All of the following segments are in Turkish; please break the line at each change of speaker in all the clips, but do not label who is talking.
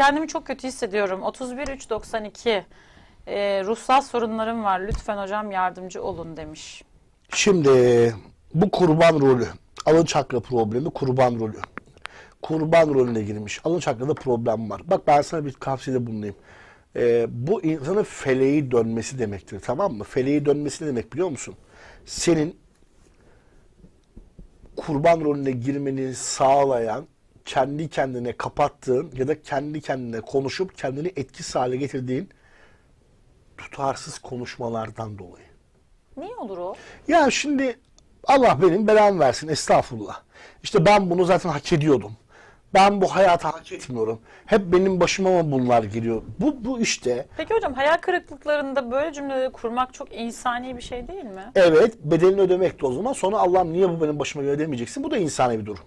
Kendimi çok kötü hissediyorum. 31.392. Ee, ruhsal sorunlarım var. Lütfen hocam yardımcı olun demiş.
Şimdi bu kurban rolü, alın çakra problemi kurban rolü. Kurban rolüne girmiş. Alın çakrada problem var. Bak ben sana bir tavsiyede bulunayım. Ee, bu insanın feleği dönmesi demektir. Tamam mı? Feleği dönmesi ne demek biliyor musun? Senin kurban rolüne girmeni sağlayan, kendi kendine kapattığın ya da kendi kendine konuşup kendini etkisiz hale getirdiğin tutarsız konuşmalardan dolayı.
Niye olur o?
Ya şimdi Allah benim belamı versin estağfurullah. İşte ben bunu zaten hak ediyordum. Ben bu hayatı hak etmiyorum. Hep benim başıma mı bunlar geliyor? Bu, bu işte
Peki hocam hayal kırıklıklarında böyle cümleleri kurmak çok insani bir şey değil mi?
evet bedelini ödemek de o zaman. Sonra Allah'ım niye bu benim başıma geliyor demeyeceksin. Bu da insani bir durum.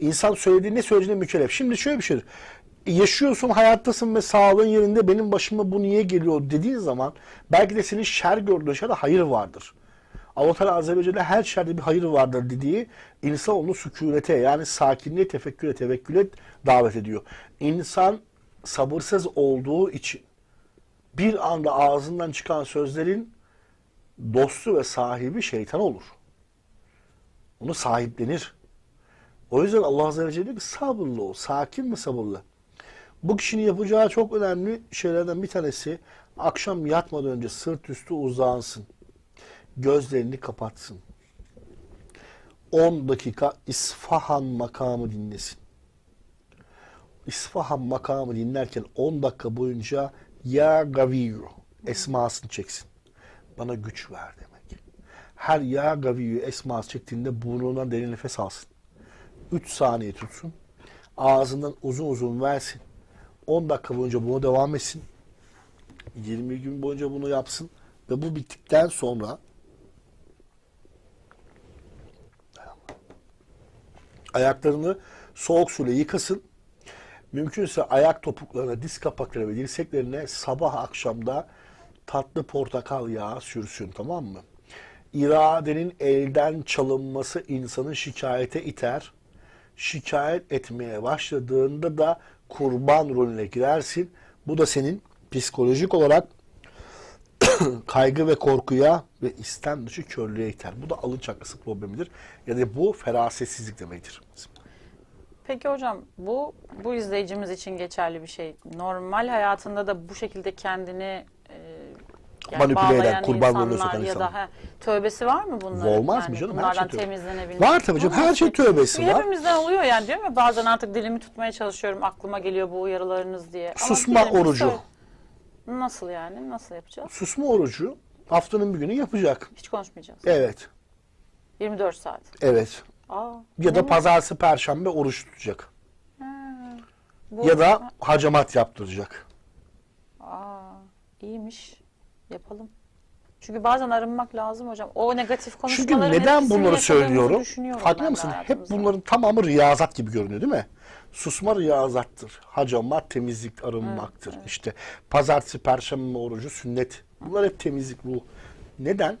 İnsan söylediği ne söylediğine mükellef. Şimdi şöyle bir şey. Yaşıyorsun, hayattasın ve sağlığın yerinde benim başıma bu niye geliyor dediğin zaman belki de senin şer gördüğün şeyde hayır vardır. Allah Teala Azze ve Celle her şerde bir hayır vardır dediği insan onu sükunete yani sakinliğe, tefekküre, tevekküle davet ediyor. İnsan sabırsız olduğu için bir anda ağzından çıkan sözlerin dostu ve sahibi şeytan olur. Onu sahiplenir. O yüzden Allah Azze ve Celle diyor ki sabırlı ol, sakin ve sabırlı. Bu kişinin yapacağı çok önemli şeylerden bir tanesi akşam yatmadan önce sırt üstü uzansın. Gözlerini kapatsın. 10 dakika İsfahan makamı dinlesin. İsfahan makamı dinlerken 10 dakika boyunca Ya Gaviyu esmasını çeksin. Bana güç ver demek. Her Ya Gaviyu esması çektiğinde burnundan derin nefes alsın. 3 saniye tutsun. Ağzından uzun uzun versin. 10 dakika boyunca bunu devam etsin. 20 gün boyunca bunu yapsın. Ve bu bittikten sonra ayaklarını soğuk suyla yıkasın. Mümkünse ayak topuklarına, diz kapaklarına ve dirseklerine sabah akşamda tatlı portakal yağı sürsün tamam mı? İradenin elden çalınması insanı şikayete iter. Şikayet etmeye başladığında da kurban rolüne girersin. Bu da senin psikolojik olarak kaygı ve korkuya ve istem dışı körlüğe iter. Bu da alın çakrası problemidir. Ya da bu ferasetsizlik demektir.
Peki hocam bu bu izleyicimiz için geçerli bir şey. Normal hayatında da bu şekilde kendini e,
Manipüle eden, kurban rolüne sokan
ya
insanlar.
da he, tövbesi var mı bunların?
Olmaz mı canım? Her şey
temizlenebilir.
Var tabii canım, her şey tövbesi var.
Hepimizden oluyor yani diyorum ya bazen artık dilimi tutmaya çalışıyorum aklıma geliyor bu uyarılarınız diye. Ama
Susma
dilimi
orucu.
Nasıl yani? Nasıl yapacağız?
Susma orucu haftanın bir günü yapacak.
Hiç konuşmayacağız.
Evet.
24 saat.
Evet.
Aa,
Ya da pazartesi, perşembe oruç tutacak.
bu,
Ya da hacamat yaptıracak.
Aa, iyiymiş. Yapalım. Çünkü bazen arınmak lazım hocam. O negatif
Çünkü
konuşmaların
neden bunları söylüyorum?
düşünüyorum
Farkında
ben
mısın? Hep
hayatımızda.
bunların tamamı riyazat gibi görünüyor değil mi? Susma riyazattır. Hacamat temizlik arınmaktır. İşte pazartesi, perşembe orucu sünnet. Bunlar hep temizlik bu. Neden?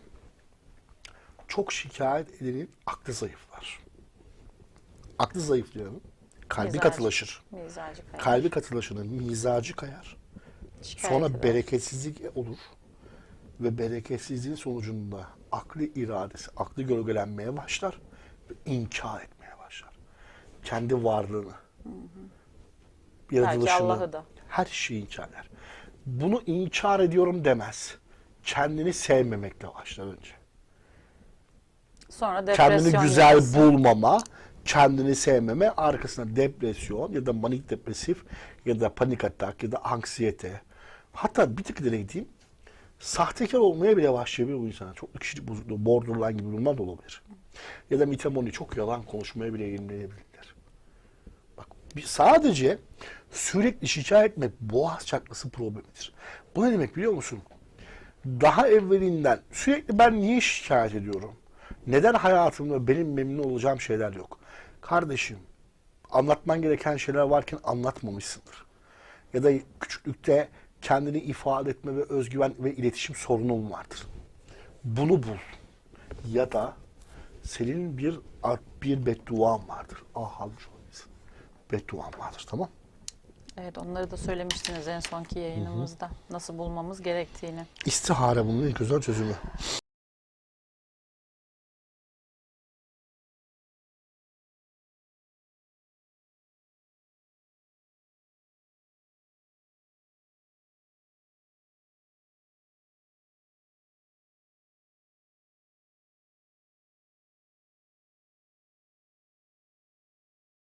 Çok şikayet edenin aklı zayıflar. Aklı zayıflayanın kalbi
Mizacı.
katılaşır.
Mizacı kayar.
Kalbi katılaşanın mizacı kayar.
Şikayet
Sonra
eder.
bereketsizlik olur. Ve bereketsizliğin sonucunda aklı iradesi, aklı gölgelenmeye başlar ve inkar etmeye başlar. Kendi varlığını, yaratılışını,
Allah'ı da.
her şeyi inkar eder. Bunu inkar ediyorum demez. Kendini sevmemekle başlar önce.
Sonra depresyon
Kendini güzel
yarası.
bulmama, kendini sevmeme, arkasına depresyon ya da manik depresif ya da panik atak ya da anksiyete. Hatta bir tık ileri gideyim. Sahtekar olmaya bile başlayabilir bu insana. Çok kişilik bozukluğu, borderline gibi durumlar da olabilir. Ya da mitomoni, çok yalan konuşmaya bile eğilimlenebilirler. Bak sadece sürekli şikayet etmek boğaz çakrası problemidir. Bu ne demek biliyor musun? Daha evvelinden sürekli ben niye şikayet ediyorum? Neden hayatımda benim memnun olacağım şeyler yok? Kardeşim, anlatman gereken şeyler varken anlatmamışsındır. Ya da küçüklükte kendini ifade etme ve özgüven ve iletişim sorunun vardır. Bunu bul. Ya da senin bir bir bedduan vardır. Ah almış olabilirsin. Bedduan vardır tamam
Evet onları da söylemiştiniz en sonki yayınımızda. Nasıl bulmamız gerektiğini.
İstihare bunun ilk özel çözümü.